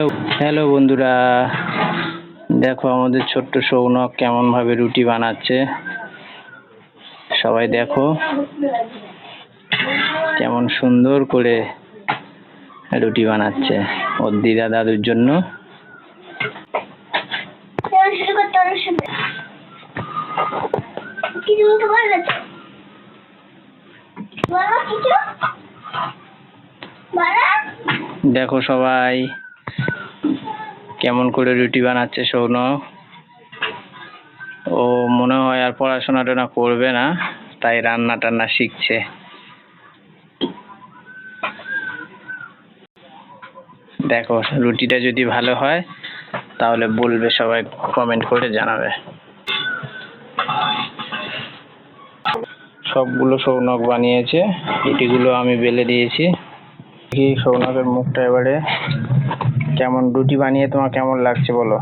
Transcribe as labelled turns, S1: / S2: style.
S1: Hello বন্ধুরা। দেখো, আমাদের ছোট্ট সৌনক কেমন ভাবে রুটি বানাচ্ছে। সবাই দেখো, কেমন সুন্দর করে রুটি বানাচ্ছে ওর দিদা দাদুর জন্য। দেখো শুরু কেমন করে রুটি বানাচ্ছে সৌনক ও মনে হয় আর পড়াশোনা টনা করবে না, তাই রান্না টান্না শিখছে। দেখো, রুটিটা যদি ভালো হয়, তাহলে বলবে, সবাই কমেন্ট করে জানাবে। সবগুলো সৌনক বানিয়েছে, রুটিগুলো আমি বেলে দিয়েছি। কি সৌনকের মুখটা এবারে। কেমন রুটি বানিয়ে তোমার কেমন লাগছে বলো?